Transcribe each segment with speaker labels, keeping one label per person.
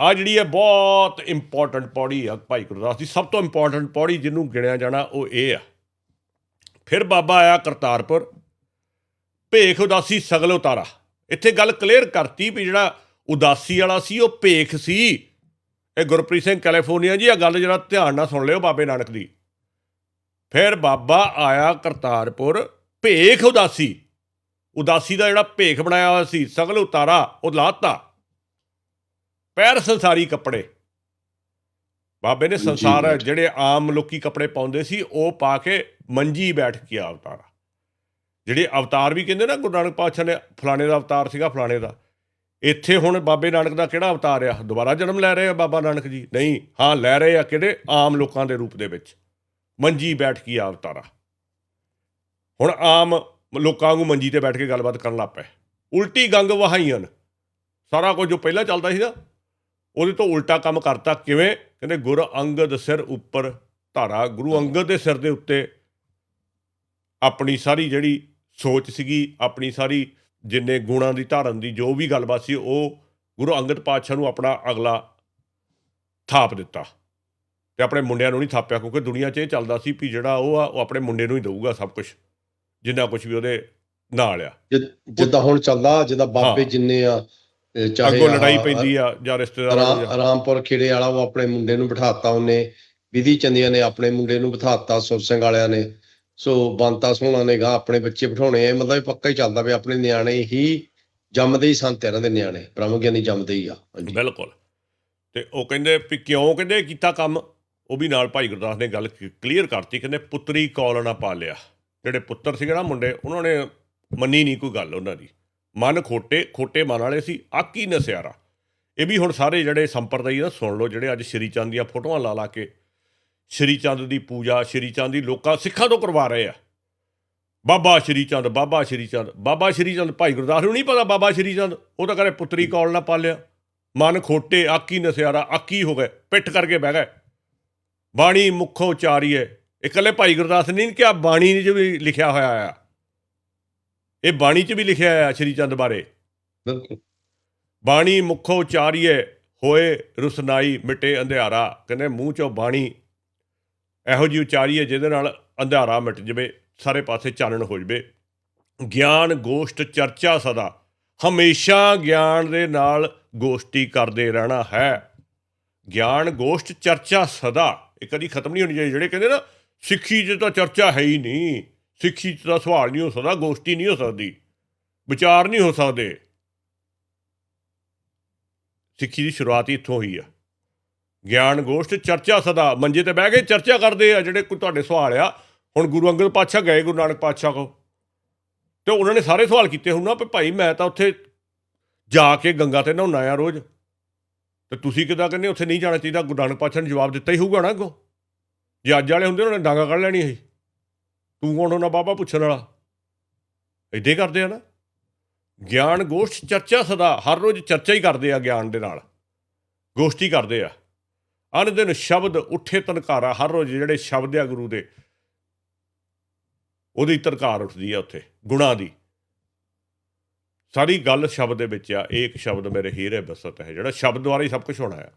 Speaker 1: ਆ ਜਿਹੜੀ ਹੈ ਬਹੁਤ ਇੰਪੋਰਟੈਂਟ ਪੌੜੀ ਆ ਭਾਈ ਗੁਰਦਾਸ ਦੀ, ਸਭ ਤੋਂ ਇੰਪੋਰਟੈਂਟ ਪੌੜੀ ਜਿਹਨੂੰ ਗਿਣਿਆ ਜਾਣਾ ਉਹ ਇਹ ਆ। ਫਿਰ ਬਾਬਾ ਆਇਆ ਕਰਤਾਰਪੁਰ, ਭੇਖ ਉਦਾਸੀ ਸਗਲ ਉਤਾਰਾ। ਇੱਥੇ ਗੱਲ ਕਲੀਅਰ ਕਰਤੀ ਵੀ ਜਿਹੜਾ ਉਦਾਸੀ ਵਾਲਾ ਸੀ, ਉਹ ਭੇਖ ਸੀ। ਇਹ ਗੁਰਪ੍ਰੀਤ ਸਿੰਘ ਕੈਲੀਫੋਰਨੀਆ ਜੀ, ਇਹ ਗੱਲ ਜਰਾ ਧਿਆਨ ਨਾਲ ਸੁਣ ਲਿਓ ਬਾਬੇ ਨਾਨਕ ਦੀ। ਫਿਰ ਬਾਬਾ ਆਇਆ ਕਰਤਾਰਪੁਰ, ਭੇਖ ਉਦਾਸੀ। ਉਦਾਸੀ ਦਾ ਜਿਹੜਾ ਭੇਖ ਬਣਾਇਆ ਹੋਇਆ ਸੀ, ਸਗਲ ਉਤਾਰਾ, ਉਹ ਲਾਤਾ। ਪੈਰ ਸੰਸਾਰੀ ਕੱਪੜੇ। ਬਾਬੇ ਨੇ ਸੰਸਾਰ। ਜਿਹੜੇ ਆਮ ਲੋਕੀ ਕੱਪੜੇ ਪਾਉਂਦੇ ਸੀ ਉਹ ਪਾ ਕੇ ਮੰਜੀ ਬੈਠ ਕੇ ਅਵਤਾਰਾ। ਜਿਹੜੇ ਅਵਤਾਰ ਵੀ ਕਹਿੰਦੇ ਨਾ ਗੁਰੂ ਨਾਨਕ ਪਾਤਸ਼ਾਹ ਨੇ ਫਲਾਣੇ ਦਾ ਅਵਤਾਰ ਸੀਗਾ ਫਲਾਣੇ ਦਾ। ਇੱਥੇ ਹੁਣ ਬਾਬੇ ਨਾਨਕ ਦਾ ਕਿਹੜਾ ਅਵਤਾਰ ਆ? ਦੁਬਾਰਾ ਜਨਮ ਲੈ ਰਹੇ ਆ ਬਾਬਾ ਨਾਨਕ ਜੀ? ਨਹੀਂ ਹਾਂ ਲੈ ਰਹੇ ਆ ਕਿਹੜੇ? ਆਮ ਲੋਕਾਂ ਦੇ ਰੂਪ ਦੇ ਵਿੱਚ। ਮੰਜੀ ਬੈਠ ਕੇ ਅਵਤਾਰਾ। ਹੁਣ ਆਮ ਲੋਕਾਂ ਨੂੰ ਮੰਜੀ ਤੇ ਬੈਠ ਕੇ ਗੱਲਬਾਤ ਕਰਨ ਲੱਗ ਪਏ। ਉਲਟੀ ਗੰਗ ਵਹਾਈਆਂ ਸਾਰਾ ਕੁਝ ਜੋ ਪਹਿਲਾਂ ਚੱਲਦਾ ਸੀ ਨਾ ਉਹਦੇ ਤੋਂ ਉਲਟਾ ਕੰਮ ਕਰਤਾ ਕਿਵੇਂ? ਕਹਿੰਦੇ ਗੁਰ ਅੰਗਦ ਸਿਰ ਉੱਪਰ ਧਾਰਾ ਗੁਰੂ ਅੰਗਦ ਦੇ ਸਿਰ ਦੇ ਉੱਤੇ ਆਪਣੀ ਸਾਰੀ ਜਿਹੜੀ ਸੋਚ ਸੀਗੀ ਆਪਣੀ ਸਾਰੀ ਜਿੰਨੇ ਗੁਣਾਂ ਦੀ ਧਾਰਨ ਦੀ ਜੋ ਵੀ ਗੱਲਬਾਤ ਸੀ ਉਹ ਗੁਰੂ ਅੰਗਦ ਪਾਤਸ਼ਾਹ ਨੂੰ ਆਪਣਾ ਅਗਲਾ ਥਾਪ ਦਿੱਤਾ। ਤੇ ਆਪਣੇ ਮੁੰਡਿਆਂ ਨੂੰ ਨਹੀਂ ਥਾਪਿਆ ਕਿਉਂਕਿ ਦੁਨੀਆ 'ਚ ਇਹ ਚੱਲਦਾ ਸੀ ਵੀ ਜਿਹੜਾ ਉਹ ਆ ਉਹ ਆਪਣੇ ਮੁੰਡੇ ਨੂੰ ਹੀ ਦਊਗਾ ਸਭ ਕੁਝ ਜਿੰਨਾ ਕੁਝ ਵੀ ਉਹਦੇ ਨਾਲ ਆ।
Speaker 2: ਜਿੱਦਾਂ ਹੁਣ ਚੱਲਦਾ ਜਿੱਦਾਂ ਬਾਬੇ। ਜਿੰਨੇ ਆ ਚਾਹੇ
Speaker 1: ਅੱਗੋਂ ਲੜਾਈ ਪੈਂਦੀ ਆ ਜਾਂ ਰਿਸ਼ਤੇਦਾਰਾਂ
Speaker 2: ਰਾਮ-
Speaker 1: ਨੂੰ
Speaker 2: ਰਾਮਪੁਰ ਖੇੜੇ ਵਾਲਾ ਉਹ ਆਪਣੇ ਮੁੰਡੇ ਨੂੰ ਬਿਠਾਤਾ ਉਹਨੇ ਵਿਧੀ ਚੰਦੀਆਂ ਨੇ ਆਪਣੇ ਮੁੰਡੇ ਨੂੰ ਬਿਠਾਤਾ ਸੁਰ ਸਿੰਘ ਵਾਲਿਆਂ ਨੇ। ਸੋ ਬੰਤਾ ਸੋਹਣਾ ਨੇ ਗਾ ਆਪਣੇ ਬੱਚੇ ਬਿਠਾਉਣੇ ਆ ਮਤਲਬ ਪੱਕਾ ਹੀ ਚੱਲਦਾ ਵੀ ਆਪਣੇ ਨਿਆਣੇ ਹੀ ਜੰਮਦੇ ਹੀ ਸੰਤ ਇਹਨਾਂ ਦੇ ਨਿਆਣੇ। ਬ੍ਰਹਮ ਗਿਆਨੀ ਜੰਮਦੇ ਹੀ ਆ ਹਾਂਜੀ।
Speaker 1: ਬਿਲਕੁਲ। ਤੇ ਉਹ ਕਹਿੰਦੇ ਵੀ ਕਿਉਂ ਕਹਿੰਦੇ ਕੀਤਾ ਕੰਮ? ਉਹ ਵੀ ਨਾਲ ਭਾਈ ਗੁਰਦਾਸ ਨੇ ਗੱਲ ਕਲੀਅਰ ਕਰਤੀ ਕਹਿੰਦੇ ਪੁੱਤਰੀ ਕੌਲ ਨਾ ਪਾਲਿਆ ਜਿਹੜੇ ਪੁੱਤਰ ਸੀਗੇ ਨਾ ਮੁੰਡੇ ਉਹਨਾਂ ਨੇ ਮੰਨੀ ਨਹੀਂ ਕੋਈ ਗੱਲ ਉਹਨਾਂ ਦੀ। ਮਨ ਖੋਟੇ ਖੋਟੇ ਮਨ ਵਾਲੇ ਸੀ ਆਕੀ ਨਸਿਆਰਾ। ਇਹ ਵੀ ਹੁਣ ਸਾਰੇ ਜਿਹੜੇ ਸੰਪਰਦਾਈ ਨਾ ਸੁਣ ਲਓ ਜਿਹੜੇ ਅੱਜ ਸ਼੍ਰੀ ਚੰਦ ਦੀਆਂ ਫੋਟੋਆਂ ਲਾ ਲਾ ਕੇ ਸ਼੍ਰੀ ਚੰਦ ਦੀ ਪੂਜਾ, ਸ਼੍ਰੀ ਚੰਦ ਦੀ ਲੋਕਾਂ ਸਿੱਖਾਂ ਤੋਂ ਕਰਵਾ ਰਹੇ ਆ। ਬਾਬਾ ਸ਼੍ਰੀ ਚੰਦ, ਬਾਬਾ ਸ਼੍ਰੀ ਚੰਦ, ਬਾਬਾ ਸ਼੍ਰੀ ਚੰਦ, ਭਾਈ ਗੁਰਦਾਸ ਨੂੰ ਨਹੀਂ ਪਤਾ ਬਾਬਾ ਸ਼੍ਰੀ ਚੰਦ, ਉਹ ਤਾਂ ਕਰੇ ਪੁੱਤਰੀ ਕੌਲ ਨਾ ਪਾਲਿਆ। ਮਨ ਖੋਟੇ ਆਕੀ ਨਸਿਆਰਾ ਆਕੀ ਹੋ ਗਏ ਪਿੱਠ ਕਰਕੇ ਬਹਿ ਗਏ। ਬਾਣੀ ਮੁਖੋਂ ਉਚਾਰੀਏ ਇਕੱਲੇ ਭਾਈ ਗੁਰਦਾਸ ਨੇ ਨਹੀਂ ਕਿਹਾ, ਬਾਣੀ 'ਚ ਵੀ ਲਿਖਿਆ ਹੋਇਆ ਆ। ਇਹ ਬਾਣੀ 'ਚ ਵੀ ਲਿਖਿਆ ਆ ਸ਼੍ਰੀ ਚੰਦ ਬਾਰੇ।
Speaker 2: ਬਿਲਕੁਲ।
Speaker 1: ਬਾਣੀ ਮੁਖੋਂ ਉਚਾਰੀਏ ਹੋਏ ਰੁਸਨਾਈ ਮਿਟੇ ਅੰਧਿਆਰਾ। ਕਹਿੰਦੇ ਮੂੰਹ 'ਚੋਂ ਬਾਣੀ ਇਹੋ ਜੀ ਉਚਾਰੀਏ ਜਿਹਦੇ ਨਾਲ ਅੰਧਿਆਰਾ ਮਿਟ ਜਵੇ ਸਾਰੇ ਪਾਸੇ ਚਾਨਣ ਹੋ ਜਵੇ। ਗਿਆਨ ਗੋਸ਼ਟ ਚਰਚਾ ਸਦਾ। ਹਮੇਸ਼ਾ ਗਿਆਨ ਦੇ ਨਾਲ ਗੋਸ਼ਟੀ ਕਰਦੇ ਰਹਿਣਾ ਹੈ। ਗਿਆਨ ਗੋਸ਼ਟ ਚਰਚਾ ਸਦਾ। ਇਹ ਕਦੀ ਖਤਮ ਨਹੀਂ ਹੋਣੀ ਚਾਹੀਦੀ। ਜਿਹੜੇ ਕਹਿੰਦੇ ਨਾ ਸਿੱਖੀ 'ਚ ਤਾਂ ਚਰਚਾ ਹੈ ਹੀ ਨਹੀਂ। ਸਿੱਖੀ ਦਾ ਸਵਾਲ ਨਹੀਂ ਹੋ ਸਕਦਾ, ਗੋਸ਼ਟੀ ਨਹੀਂ ਹੋ ਸਕਦੀ, ਵਿਚਾਰ ਨਹੀਂ ਹੋ ਸਕਦੇ। ਸਿੱਖੀ ਦੀ ਸ਼ੁਰੂਆਤ ਹੀ ਇੱਥੋਂ ਹੋਈ ਆ। ਗਿਆਨ, ਗੋਸ਼ਟ, ਚਰਚਾ ਸਦਾ, ਮੰਜੇ ਤੇ ਬਹਿ ਕੇ ਚਰਚਾ ਕਰਦੇ ਆ, ਜਿਹੜੇ ਕੋਈ ਤੁਹਾਡੇ ਸਵਾਲ ਆ, ਹੁਣ ਗੁਰੂ ਅੰਗਦ ਪਾਤਸ਼ਾਹ ਗਏ, ਗੁਰੂ ਨਾਨਕ ਪਾਤਸ਼ਾਹ ਕੋ ਤੇ ਉਹਨਾਂ ਨੇ ਸਾਰੇ ਸਵਾਲ ਕੀਤੇ ਹੁਣ ਨਾ ਵੀ ਭਾਈ ਮੈਂ ਤਾਂ ਉੱਥੇ ਜਾ ਕੇ ਗੰਗਾ ਤੇ ਨਹਾਉਣਾ ਆ ਰੋਜ਼। ਤੇ ਤੁਸੀਂ ਕਿਦਾਂ ਕਹਿੰਦੇ ਉੱਥੇ ਨਹੀਂ ਜਾਣਾ ਚਾਹੀਦਾ, ਗੁਰੂ ਨਾਨਕ ਪਾਤਸ਼ਾਹ ਨੇ ਜਵਾਬ ਦਿੱਤਾ ਹੀ ਹੋਊਗਾ ਨਾ ਅੱਗੋਂ। ਜੇ ਅੱਜ ਵਾਲੇ ਹੁੰਦੇ, ਉਹਨਾਂ ਨੇ ਡਾਂਗਾ ਕੱਢ ਲੈਣੀ ਸੀ। ਤੂੰ ਕੌਣ ਹੋਣਾ ਬਾਬਾ ਪੁੱਛਣ ਵਾਲਾ? ਏਦਾਂ ਹੀ ਕਰਦੇ ਆ ਨਾ। ਗਿਆਨ, ਗੋਸ਼ਟ, ਚਰਚਾ ਸਦਾ, ਹਰ ਰੋਜ਼ ਚਰਚਾ ਹੀ ਕਰਦੇ ਆ ਗਿਆਨ ਦੇ ਨਾਲ। ਗੋਸ਼ਟੀ ਕਰਦੇ ਆ। ਅਨ ਦਿਨ ਸ਼ਬਦ ਉੱਠੇ ਤਨਕਾਰਾ ਹਰ ਰੋਜ਼ ਜਿਹੜੇ ਸ਼ਬਦ ਆ ਗੁਰੂ ਦੇ, ਉਹਦੀ ਤਨਕਾਰ ਉੱਠਦੀ ਆ ਉੱਥੇ, ਗੁਣਾ ਦੀ। ਸਾਰੀ ਗੱਲ ਸ਼ਬਦ ਦੇ ਵਿੱਚ ਆ ਇੱਕ ਸ਼ਬਦ ਮੇਰੇ ਹੀਰੇ ਬਸਤ ਹੈ, ਜਿਹੜਾ ਸ਼ਬਦ ਦੁਆਰਾ ਹੀ ਸਭ ਕੁਝ ਹੋਣਾ ਆ।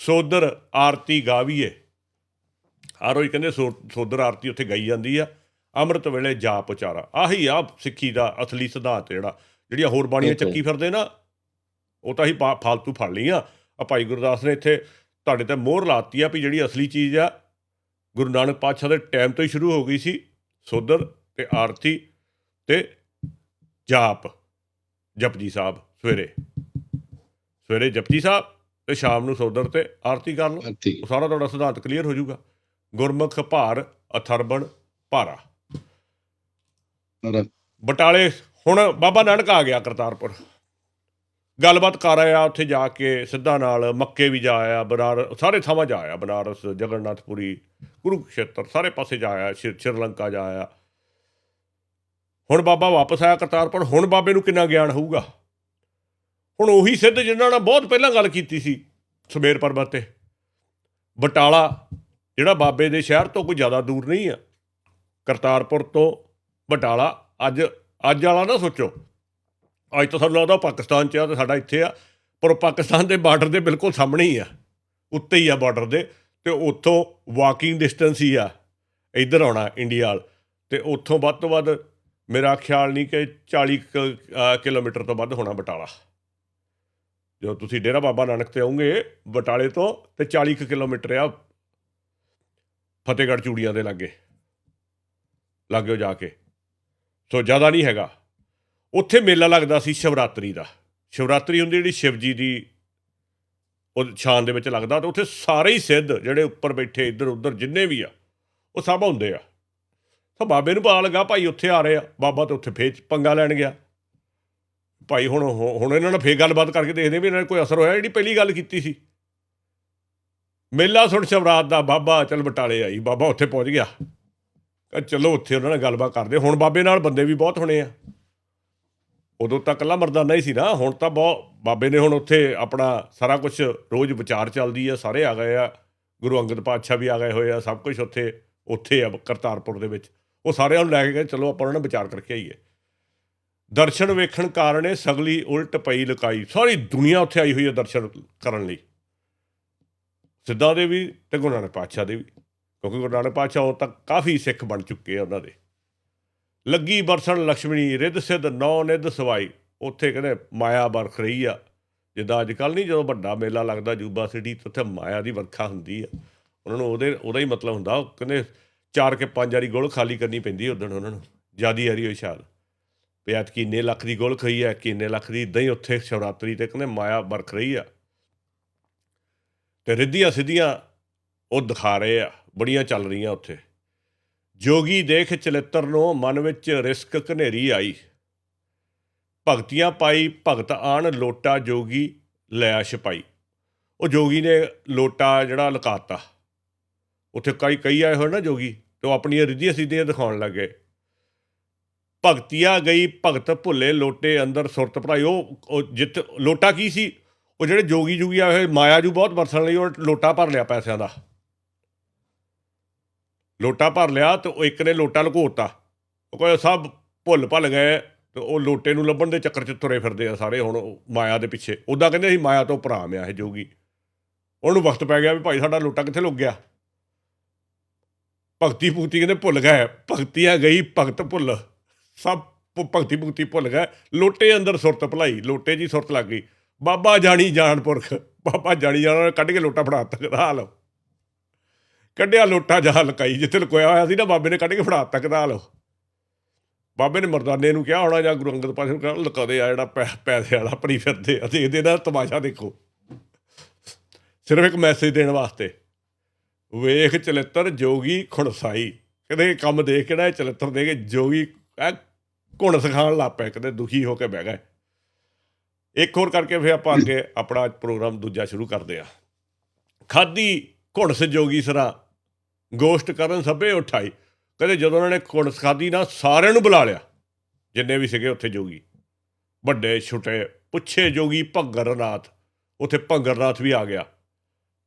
Speaker 1: ਸੋਦਰ ਆਰਤੀ ਗਾਵੀਏ ਹਰ ਰੋਜ਼ ਕਹਿੰਦੇ ਸੋਦਰ ਆਰਤੀ ਉੱਥੇ ਗਾਈ ਜਾਂਦੀ ਆ। ਅੰਮ੍ਰਿਤ ਵੇਲੇ ਜਾਪ ਉਚਾਰਾ ਆਹੀ ਆ ਸਿੱਖੀ ਦਾ ਅਸਲੀ ਸਿਧਾਂਤ ਜਿਹੜਾ। ਜਿਹੜੀਆਂ ਹੋਰ ਬਾਣੀਆਂ। ਚੱਕੀ ਫਿਰਦੇ ਨਾ ਉਹ ਤਾਂ ਹੀ ਫਾਲਤੂ ਫੜ ਲਈਆਂ। ਆ ਭਾਈ ਗੁਰਦਾਸ ਨੇ ਇੱਥੇ ਤੁਹਾਡੇ ਤੇ ਮੋਹਰ ਲਾਤੀ ਆ ਵੀ ਜਿਹੜੀ ਅਸਲੀ ਚੀਜ਼ ਆ ਗੁਰੂ ਨਾਨਕ ਪਾਤਸ਼ਾਹ ਦੇ ਟਾਈਮ ਤੋਂ ਹੀ ਸ਼ੁਰੂ ਹੋ ਗਈ ਸੀ। ਸੋਦਰ ਤੇ ਆਰਤੀ ਤੇ ਜਾਪ। ਜਪਜੀ ਸਾਹਿਬ ਸਵੇਰੇ। ਸਵੇਰੇ ਜਪਜੀ ਸਾਹਿਬ ਤੇ ਸ਼ਾਮ ਨੂੰ ਸੋਦਰ ਤੇ ਆਰਤੀ ਕਰ ਲਓ ਉਹ ਸਾਰਾ ਤੁਹਾਡਾ ਸਿਧਾਂਤ ਕਲੀਅਰ ਹੋ ਜਾਊਗਾ। ਗੁਰਮੁਖ ਭਾਰ ਅਥਰਬਣ ਭਾਰਾ।
Speaker 2: ਪਰ
Speaker 1: ਬਟਾਲੇ ਹੁਣ ਬਾਬਾ ਨਾਨਕ ਆ ਗਿਆ ਕਰਤਾਰਪੁਰ। ਗੱਲਬਾਤ ਕਰ ਆਇਆ ਉੱਥੇ ਜਾ ਕੇ ਸਿੱਧਾ ਨਾਲ ਮੱਕੇ ਵੀ ਜਾ ਆਇਆ ਬਨਾਰਸ ਸਾਰੇ ਥਾਵਾਂ ਜਾ ਆਇਆ ਬਨਾਰਸ ਜਗਨਨਾਥਪੁਰੀ ਕੁਰੂਕਸ਼ੇਤਰ ਸਾਰੇ ਪਾਸੇ ਜਾ ਆਇਆ ਸ਼੍ਰੀ ਸ਼੍ਰੀਲੰਕਾ ਜਾ ਆਇਆ। ਹੁਣ ਬਾਬਾ ਵਾਪਸ ਆਇਆ ਕਰਤਾਰਪੁਰ ਹੁਣ ਬਾਬੇ ਨੂੰ ਕਿੰਨਾ ਗਿਆਨ ਹੋਊਗਾ? ਹੁਣ ਉਹੀ ਸਿੱਧ ਜਿਨ੍ਹਾਂ ਨਾਲ ਬਹੁਤ ਪਹਿਲਾਂ ਗੱਲ ਕੀਤੀ ਸੀ ਸੁਮੇਰ ਪਰਬਤ ਤੇ। ਬਟਾਲਾ ਜਿਹੜਾ ਬਾਬੇ ਦੇ ਸ਼ਹਿਰ ਤੋਂ ਕੋਈ ਜ਼ਿਆਦਾ ਦੂਰ ਨਹੀਂ ਆ ਕਰਤਾਰਪੁਰ ਤੋਂ ਬਟਾਲਾ ਅੱਜ ਅੱਜ ਵਾਲਾ ਨਾ ਸੋਚੋ। ਅੱਜ ਤਾਂ ਸਾਨੂੰ ਲੱਗਦਾ ਪਾਕਿਸਤਾਨ 'ਚ ਆ ਤੇ ਸਾਡਾ ਇੱਥੇ ਆ ਪਰ ਪਾਕਿਸਤਾਨ ਦੇ ਬਾਰਡਰ ਦੇ ਬਿਲਕੁਲ ਸਾਹਮਣੇ ਹੀ ਆ ਉੱਤੇ ਹੀ ਆ ਬਾਰਡਰ ਦੇ ਤੇ ਉੱਥੋਂ ਵਾਕਿੰਗ ਡਿਸਟੈਂਸ ਹੀ ਆ ਇੱਧਰ ਆਉਣਾ ਇੰਡੀਆ ਵਾਲ। ਤੇ ਉੱਥੋਂ ਵੱਧ ਤੋਂ ਵੱਧ ਮੇਰਾ ਖਿਆਲ ਨਹੀਂ ਕਿ 40 ਕੁ, ਕਿਲੋਮੀਟਰ ਤੋਂ ਵੱਧ ਹੋਣਾ ਬਟਾਲਾ। ਜਦੋਂ ਤੁਸੀਂ ਡੇਰਾ ਬਾਬਾ ਨਾਨਕ ਤੇ ਆਉਂਗੇ ਬਟਾਲੇ ਤੋਂ ਤੇ 40 ਕੁ ਕਿਲੋਮੀਟਰ ਆ ਫਤਿਹਗੜ੍ਹ ਚੂੜੀਆਂ ਦੇ ਲਾਗੇ। ਲਾਗਿਓ ਜਾ ਕੇ। ਸੋ ਜ਼ਿਆਦਾ ਨਹੀਂ ਹੈਗਾ। ਉੱਥੇ ਮੇਲਾ ਲੱਗਦਾ ਸੀ ਸ਼ਿਵਰਾਤਰੀ ਦਾ। ਸ਼ਿਵਰਾਤਰੀ ਹੁੰਦੀ ਜਿਹੜੀ ਸ਼ਿਵਜੀ ਦੀ ਉਹ ਸ਼ਾਨ ਦੇ ਵਿੱਚ ਲੱਗਦਾ ਤੇ ਉੱਥੇ ਸਾਰੇ ਹੀ ਸਿੱਧ ਜਿਹੜੇ ਉੱਪਰ ਬੈਠੇ, ਇੱਧਰ ਉੱਧਰ ਜਿੰਨੇ ਵੀ ਆ, ਉਹ ਸਭ ਹੁੰਦੇ ਆ। ਤਾਂ ਬਾਬੇ ਨੂੰ ਪਤਾ ਲੱਗਾ ਭਾਈ ਉੱਥੇ ਆ ਰਹੇ ਆ। ਬਾਬਾ ਤਾਂ ਉੱਥੇ ਫੇਰ ਪੰਗਾ ਲੈਣ ਗਿਆ। ਭਾਈ ਹੁਣ ਹੁਣ ਇਹਨਾਂ ਨਾਲ ਫੇਰ ਗੱਲਬਾਤ ਕਰਕੇ ਦੇਖਦੇ ਵੀ ਇਹਨਾਂ ਨੇ ਕੋਈ ਅਸਰ ਹੋਇਆ ਜਿਹੜੀ ਪਹਿਲੀ ਗੱਲ ਕੀਤੀ ਸੀ। ਮੇਲਾ ਸੁਣ ਸ਼ਿਵਰਾਤ ਦਾ, ਬਾਬਾ ਚੱਲ ਬਟਾਲੇ ਆਈ, ਬਾਬਾ ਉੱਥੇ ਪਹੁੰਚ ਗਿਆ। ਚਲੋ ਉੱਥੇ ਉਹਨਾਂ ਨਾਲ ਗੱਲਬਾਤ ਕਰਦੇ। ਹੁਣ ਬਾਬੇ ਨਾਲ ਬੰਦੇ ਵੀ ਬਹੁਤ ਹੋਣੇ ਆ। ਉਦੋਂ ਤਾਂ ਇਕੱਲਾ ਮਰਦਾਨਾ ਹੀ ਸੀ ਨਾ, ਹੁਣ ਤਾਂ ਬਹੁਤ, ਬਾਬੇ ਨੇ ਹੁਣ ਉੱਥੇ ਆਪਣਾ ਸਾਰਾ ਕੁਝ ਰੋਜ਼ ਵਿਚਾਰ ਚੱਲਦੀ ਆ, ਸਾਰੇ ਆ ਗਏ ਆ। ਗੁਰੂ ਅੰਗਦ ਪਾਤਸ਼ਾਹ ਵੀ ਆ ਗਏ ਹੋਏ ਆ, ਸਭ ਕੁਝ ਉੱਥੇ ਉੱਥੇ ਆ, ਕਰਤਾਰਪੁਰ ਦੇ ਵਿੱਚ। ਉਹ ਸਾਰਿਆਂ ਨੂੰ ਲੈ ਕੇ ਗਏ, ਚਲੋ ਆਪਾਂ ਉਹਨਾਂ ਨਾਲ ਵਿਚਾਰ ਕਰਕੇ ਆਈਏ। ਦਰਸ਼ਨ ਵੇਖਣ ਕਾਰਣੇ ਸਗਲੀ ਉਲਟ ਪਈ ਲੁਕਾਈ। ਸਾਰੀ ਦੁਨੀਆ ਉੱਥੇ ਆਈ ਹੋਈ ਹੈ ਦਰਸ਼ਨ ਕਰਨ ਲਈ। ਸਿੱਧਾ ਦੇ ਵੀ ਤੇ ਗੁਰੂ ਨਾਨਕ ਪਾਤਸ਼ਾਹ ਦੇ ਵੀ, ਕਿਉਂਕਿ ਗੁਰੂ ਨਾਨਕ ਪਾਤਸ਼ਾਹ ਹੁਣ ਤੱਕ ਕਾਫੀ ਸਿੱਖ ਬਣ ਚੁੱਕੇ ਆ ਉਹਨਾਂ ਦੇ। ਲੱਗੀ ਬਰਸਣ ਲక్ష్ਮਣੀ ਰਿੱਧ ਸਿੱਧ, ਨੌ ਨਿੱਧ ਸਵਾਈ, ਉੱਥੇ ਕਹਿੰਦੇ ਮਾਇਆ ਵਰਖ ਰਹੀ ਆ। ਜਿੱਦਾਂ ਅੱਜ ਕੱਲ ਨਹੀਂ ਜਦੋਂ ਵੱਡਾ ਮੇਲਾ ਲੱਗਦਾ ਜੂਬਾ ਸਿਟੀ, ਤੇ ਉੱਥੇ ਮਾਇਆ ਦੀ ਵਰਖਾ ਹੁੰਦੀ ਆ। ਉਹਨਾਂ ਨੂੰ ਉਹਦੇ, ਉਹਦਾ ਹੀ ਮਤਲਬ ਹੁੰਦਾ, ਉਹ ਕਹਿੰਦੇ ਚਾਰ ਕੇ ਪੰਜ ਵਾਰੀ ਗੋਲ ਖਾਲੀ ਕਰਨੀ ਪੈਂਦੀ ਉਦੋਂ ਉਹਨਾਂ ਨੂੰ, ਜਿਆਦੀ ਆ ਹੋਈ ਸ਼ਾਇਦ ਵੀ ਐਤ ਕਿੰਨੇ ਲੱਖ ਦੀ ਗੋਲ ਖਈ ਹੈ ਕਿੰਨੇ ਲੱਖ ਦੀ ਦਹੀਂ ਉੱਥੇ ਸ਼ਿਵਰਾਤਰੀ ਤੇ ਕਹਿੰਦੇ ਮਾਇਆ ਵਰਖ ਰਹੀ ਆ। ਤੇ ਰਿੱਧੀਆਂ ਸਿੱਧੀਆਂ ਉਹ ਦਿਖਾ ਰਹੇ ਆ, ਬੜੀਆਂ ਚੱਲ ਰਹੀਆਂ ਉੱਥੇ। ਜੋਗੀ ਦੇਖ ਚਲਿੱਤਰ ਨੂੰ ਮਨ ਵਿੱਚ ਰਿਸਕ ਘਨੇਰੀ ਆਈ। ਭਗਤੀਆਂ ਪਾਈ ਭਗਤ ਆਣ ਲੋਟਾ ਜੋਗੀ ਲਿਆ ਛਪਾਈ ਉਹ ਜੋਗੀ ਨੇ ਲੋਟਾ ਜਿਹੜਾ ਲੁਕਾਤਾ। ਉੱਥੇ ਕਈ ਕਈ ਆਏ ਹੋਏ ਨਾ ਜੋਗੀ, ਤੇ ਉਹ ਆਪਣੀਆਂ ਰਿੱਧੀਆਂ ਸਿੱਧੀਆਂ ਦਿਖਾਉਣ ਲੱਗੇ। ਭਗਤੀਆ ਗਈ, ਭਗਤ ਭੁੱਲੇ ਲੋਟੇ ਅੰਦਰ ਸੁਰਤ ਭਰਾਈ। ਉਹ ਉਹ ਜਿੱਤ ਲੋਟਾ ਕੀ ਸੀ? ਉਹ ਜਿਹੜੇ ਜੋਗੀ ਜੁਗੀ ਆਏ ਹੋਏ ਮਾਇਆ ਜੂ ਬਹੁਤ ਵਰਸਣ ਲਈ ਉਹ ਲੋਟਾ ਭਰ ਲਿਆ ਪੈਸਿਆਂ ਦਾ। ਲੋਟਾ ਭਰ ਲਿਆ ਤੇ ਉਹ ਇੱਕ ਨੇ ਲੋਟਾ ਲੁਕੋਤਾ। ਉਹ ਕੋਈ ਸਭ ਭੁੱਲ ਭੱਲ ਗਏ ਤੇ ਉਹ ਲੋਟੇ ਨੂੰ ਲੱਭਣ ਦੇ ਚੱਕਰ 'ਚ ਤੁਰੇ ਫਿਰਦੇ ਆ ਸਾਰੇ ਹੁਣ ਮਾਇਆ ਦੇ ਪਿੱਛੇ। ਉਦਾਂ ਕਹਿੰਦੇ ਅਸੀਂ ਮਾਇਆ ਤੋਂ ਭਰਾ ਮਿਆ ਇਹ ਜੋਗੀ। ਉਹਨੂੰ ਵਕਤ ਪੈ ਗਿਆ ਵੀ ਭਾਈ ਸਾਡਾ ਲੋਟਾ ਕਿੱਥੇ ਲੁਕ ਗਿਆ? ਭਗਤੀ ਭੂਤੀ ਕਹਿੰਦੇ ਭੁੱਲ ਗਏ। ਭਗਤੀਆਂ ਗਈ, ਭਗਤ ਭੁੱਲ। ਸਭ ਭ- ਭਗਤੀ ਭੁਗਤੀ ਭੁੱਲ ਗਏ। ਲੋਟੇ ਅੰਦਰ ਸੁਰਤ ਭਲਾਈ, ਲੋਟੇ ਜੀ ਸੁਰਤ ਲੱਗ ਗਈ। ਬਾਬਾ ਜਾਣੀ ਜਾਣ ਪੁਰਖ। ਬਾਬਾ ਜਾਣੀ ਜਾਣ ਕੱਢ ਕੇ ਲੋਟਾ ਫੜਾ ਤਾ ਹਾਲ। ਲਓ ਕੱਢਿਆ ਲੋਟਾ ਜਾ ਲਕਾਈ, ਜਿੱਥੇ ਲੁਕੋਇਆ ਹੋਇਆ ਸੀ ਨਾ, ਬਾਬੇ ਨੇ ਕੱਢ ਕੇ ਫੜਾ ਤਾ ਕਦਾ ਲਓ ਬਾਬੇ ਨੇ ਮਰਦਾਨੇ ਨੂੰ ਕਿਹਾ ਹੋਣਾ, ਜਾਂ ਗੁਰੂ ਅੰਗਦ ਪਾਸ਼ਾ ਨੂੰ ਕਿਹਾ ਲਕਾਦੇ ਆ ਜਿਹੜਾ ਪੈ- ਪੈਸੇ ਵਾਲਾ, ਭਰੀ ਫਿਰਦੇ ਆ, ਤੇ ਇਹਦੇ ਨਾਲ ਤਮਾਸ਼ਾ ਦੇਖੋ। ਸਿਰਫ ਇੱਕ ਮੈਸੇਜ ਦੇਣ ਵਾਸਤੇ। ਵੇਖ ਚਲਿੱਤਰ ਜੋਗੀ ਖੁਣਸਾਈ। ਕਹਿੰਦੇ ਕੰਮ ਦੇਖ ਕਿਹੜਾ ਚਲਿੱਤਰ ਦੇ ਕੇ ਜੋਗੀ, ਐ ਘੁਣ ਸਿਖਾਉਣ ਲੱਗ ਪਏ ਕਹਿੰਦੇ ਦੁਖੀ ਹੋ ਕੇ ਬਹਿ ਗਏ। ਇੱਕ ਹੋਰ ਕਰਕੇ ਫਿਰ ਆਪਾਂ ਅੱਗੇ ਆਪਣਾ ਪ੍ਰੋਗਰਾਮ ਦੂਜਾ ਸ਼ੁਰੂ ਕਰਦੇ ਆ ਖਾਦੀ ਘੁਣ ਜੋਗੀ ਸਰਾ ਗੋਸ਼ਟ ਕਰਨ ਸਭੇ ਉਠਾਈ। ਕਹਿੰਦੇ ਜਦੋਂ ਉਹਨਾਂ ਨੇ ਘੁਣ ਖਾਦੀ ਨਾ ਸਾਰਿਆਂ ਨੂੰ ਬੁਲਾ ਲਿਆ, ਜਿੰਨੇ ਵੀ ਸੀਗੇ ਉੱਥੇ ਜੋਗੀ। ਵੱਡੇ, ਛੋਟੇ, ਪੁੱਛੇ ਜੋਗੀ ਭੰਗਰਨਾਥ ਉੱਥੇ ਭੰਗਰਨਾਥ ਵੀ ਆ ਗਿਆ।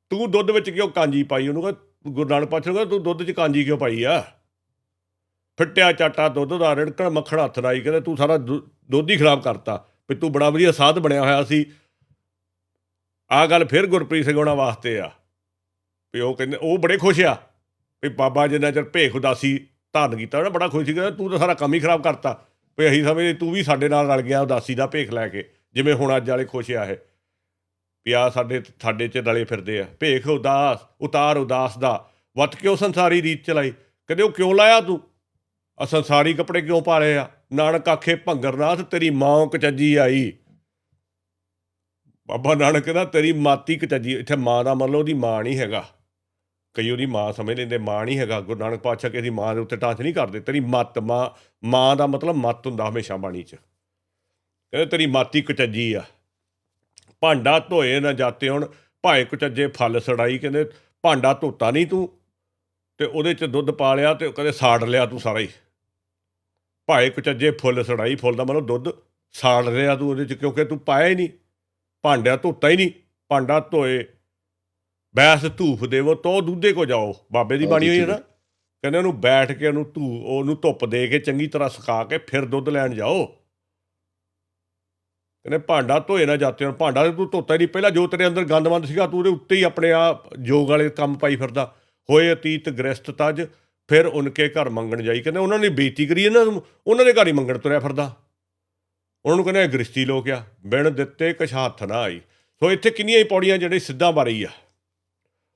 Speaker 1: ਤੂੰ ਦੁੱਧ ਵਿੱਚ ਕਿਉਂ ਕਾਂਜੀ ਪਾਈ? ਉਹਨੂੰ ਕਹ ਗੁਰੂ ਨਾਨਕ ਪਾਤਸ਼ਾਹ ਨੂੰ ਕਹਿੰਦਾ, ਤੂੰ ਦੁੱਧ 'ਚ ਕਾਂਜੀ ਕਿਉਂ ਪਾਈ ਆ? ਫਿੱਟਿਆ ਚਾਟਾ ਦੁੱਧ ਦਾ, ਰਿੜਕਣ ਮੱਖਣ ਹੱਥ ਲਾਈ, ਕਹਿੰਦਾ, ਤੂੰ ਸਾਰਾ ਦੁ- ਦੁੱਧ ਹੀ ਖਰਾਬ ਕਰਤਾ। ਵੀ ਤੂੰ ਬੜਾ ਵਧੀਆ ਸਾਧ ਬਣਿਆ ਹੋਇਆ ਸੀ। ਆ ਗੱਲ ਫਿਰ ਗੁਰਪ੍ਰੀਤ ਸਿੰਘ ਉਹਨਾਂ ਵਾਸਤੇ ਆ। ਵੀ ਉਹ ਕਹਿੰਦੇ, ਉਹ ਬੜੇ ਖੁਸ਼ ਆ। ਵੀ ਬਾਬਾ ਜਿੰਨਾ ਚਿਰ ਭੇਖ ਉਦਾਸੀ ਧਾਰਨ ਕੀਤਾ, ਉਹਨੇ ਬੜਾ ਖੁਸ਼ ਸੀ ਕਹਿੰਦਾ ਤੂੰ ਤਾਂ ਸਾਰਾ ਕੰਮ ਹੀ ਖਰਾਬ ਕਰਤਾ। ਵੀ ਅਸੀਂ ਸਮਝਦੇ, ਤੂੰ ਵੀ ਸਾਡੇ ਨਾਲ ਰਲ ਗਿਆ ਉਦਾਸੀ ਦਾ ਭੇਖ ਲੈ ਕੇ, ਜਿਵੇਂ ਹੁਣ ਅੱਜ ਵਾਲੇ ਖੁਸ਼ ਆ ਇਹ। ਵੀ ਆ ਸਾਡੇ ਸਾਡੇ ਚ ਰਲੇ ਫਿਰਦੇ ਆ। ਭੇਖ ਉਦਾਸ, ਉਤਾਰ ਉਦਾਸ ਦਾ। ਵਤ ਕਿਉਂ ਸੰਸਾਰੀ ਰੀਤ ਚਲਾਈ? ਕਹਿੰਦੇ, ਉਹ ਕਿਉਂ ਲਾਇਆ ਤੂੰ? ਆ ਸੰਸਾਰੀ ਕੱਪੜੇ ਕਿਉਂ ਪਾ ਲਏ ਆ? ਨਾਨਕ ਆਖੇ, ਭੰਗਰਨਾਥ, ਤੇਰੀ ਮਾਂ ਕਚੱਜੀ ਆਈ। ਬਾਬਾ ਨਾਨਕ ਕਹਿੰਦਾ, ਤੇਰੀ ਮਾਤੀ ਕਚੱਜੀ, ਇੱਥੇ ਮਾਂ ਦਾ ਮਤਲਬ ਉਹਦੀ ਮਾਂ ਨਹੀਂ ਹੈਗਾ। ਕਈ ਉਹਦੀ ਮਾਂ ਸਮਝ ਲੈਂਦੇ, ਮਾਂ ਨਹੀਂ ਹੈਗਾ। ਗੁਰੂ ਨਾਨਕ ਪਾਤਸ਼ਾਹ ਕਿਸੇ ਦੀ ਮਾਂ ਦੇ ਉੱਤੇ ਟਾਂਚ ਨਹੀਂ ਕਰਦੇ। ਤੇਰੀ ਮੱਤ, ਮਾਂ ਮਾਂ ਦਾ ਮਤਲਬ ਮੱਤ ਹੁੰਦਾ ਹਮੇਸ਼ਾ ਬਾਣੀ 'ਚ। ਕਹਿੰਦੇ, ਤੇਰੀ ਮਾਤੀ ਕਚੱਜੀ ਆ। ਭਾਂਡਾ ਧੋਏ ਨਾ ਜਾਤੇ ਹੁਣ, ਭਾਏ ਕੁਚੱਜੇ ਫਲ ਸੜਾਈ। ਕਹਿੰਦੇ, ਭਾਂਡਾ ਧੋਤਾ ਨਹੀਂ ਤੂੰ? ਤੇ ਉਹਦੇ 'ਚ ਦੁੱਧ ਪਾ ਲਿਆ ਤੇ ਕਦੇ ਸਾੜ ਲਿਆ ਤੂੰ ਸਾਰਾ ਹੀ। ਭਾਏ ਕੁਚੱਜੇ ਫੁੱਲ ਸੜਾਈ ਫੁੱਲ ਦਾ ਮਤਲਬ ਦੁੱਧ ਸਾੜ ਲਿਆ ਤੂੰ ਉਹਦੇ 'ਚ ਕਿਉਂਕਿ ਤੂੰ ਪਾਇਆ ਹੀ ਨਹੀਂ। ਭਾਂਡਿਆ ਧੋਤਾ ਹੀ ਨਹੀਂ। ਭਾਂਡਾ ਧੋਏ ਬੈਸ ਧੂਫ ਦੇਵੋ ਤੋ ਦੁੱਧੇ ਕੋ ਜਾਓ। ਬਾਬੇ ਦੀ ਬਾਣੀ ਹੋਈ ਹੈ ਨਾ। ਕਹਿੰਦੇ ਉਹਨੂੰ ਬੈਠ ਕੇ ਉਹਨੂੰ ਧੂ ਉਹਨੂੰ ਧੁੱਪ ਦੇ ਕੇ ਚੰਗੀ ਤਰ੍ਹਾਂ ਸੁਕਾ ਕੇ ਫਿਰ ਦੁੱਧ ਲੈਣ ਜਾਓ। ਕਹਿੰਦੇ ਭਾਂਡਾ ਧੋਏ ਨਾ ਜਾਤੇ ਹੁਣ ਭਾਂਡਾ ਤੇ ਧੋਤਾ ਹੀ ਨਹੀਂ। ਪਹਿਲਾਂ ਜੋ ਤੇਰੇ ਅੰਦਰ ਗੰਦਮੰਦ ਸੀਗਾ ਤੂੰ ਉਹਦੇ ਉੱਤੇ ਹੀ ਆਪਣੇ ਆ ਜੋਗ ਵਾਲੇ ਕੰਮ ਪਾਈ ਫਿਰਦਾ। ਹੋਏ ਅਤੀਤ ਗ੍ਰਸਤ ਤਜ ਫਿਰ ਉਨਕੇ ਘਰ ਮੰਗਣ ਜਾਈ ਕਹਿੰਦੇ ਉਹਨਾਂ ਨੇ ਬੇਇੱਜ਼ਤੀ ਕਰੀ ਇਹਨਾਂ ਨੂੰ ਉਹਨਾਂ ਦੇ ਘਰ ਹੀ ਮੰਗਣ ਤੁਰਿਆ ਫਿਰਦਾ। ਉਹਨਾਂ ਨੂੰ ਕਹਿੰਦੇ ਗ੍ਰਿਸ਼ਤੀ ਲੋਕ ਆ ਬਿਨ ਦਿੱਤੇ ਕੁਛ ਹੱਥ ਨਾ ਆਈ। ਸੋ ਇੱਥੇ ਕਿੰਨੀਆਂ ਹੀ ਪੌੜੀਆਂ ਜਿਹੜੇ ਸਿੱਧਾਂ ਬਾਰੇ ਹੀ ਆ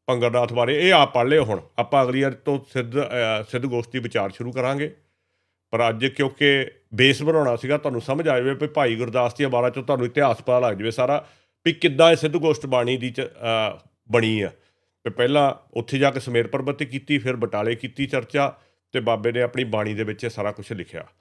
Speaker 1: ਪੰਗਰਨਾਥ ਬਾਰੇ ਇਹ ਆਪ ਪੜ੍ਹ ਲਿਓ ਹੁਣ। ਆਪਾਂ ਅਗਲੀ ਵਾਰ ਤੋਂ ਸਿੱਧ ਅ, ਸਿੱਧ ਗੋਸ਼ਟੀ ਵਿਚਾਰ ਸ਼ੁਰੂ ਕਰਾਂਗੇ। ਪਰ ਅੱਜ ਕਿਉਂਕਿ ਬੇਸ ਬਣਾਉਣਾ ਸੀਗਾ ਤੁਹਾਨੂੰ ਸਮਝ ਆ ਜਾਵੇ ਵੀ ਭਾਈ ਗੁਰਦਾਸ ਦੀਆਂ ਬਾਰਾਂ ਚੋਂ ਤੁਹਾਨੂੰ ਇਤਿਹਾਸ ਪਤਾ ਲੱਗ ਜਾਵੇ ਸਾਰਾ ਵੀ ਕਿੱਦਾਂ ਇਹ ਸਿੱਧ ਗੋਸ਼ਟ ਬਾਣੀ ਦੀ ਚ- ਬਣੀ ਆ। ਤੇ ਪਹਿਲਾਂ ਉੱਥੇ ਜਾ ਕੇ ਸਮੇਰ ਪਰਬਤ ਤੇ ਕੀਤੀ, ਫਿਰ ਬਟਾਲੇ ਕੀਤੀ ਚਰਚਾ ਤੇ ਬਾਬੇ ਨੇ ਆਪਣੀ ਬਾਣੀ ਦੇ ਵਿੱਚ ਇਹ ਸਾਰਾ ਕੁਝ ਲਿਖਿਆ।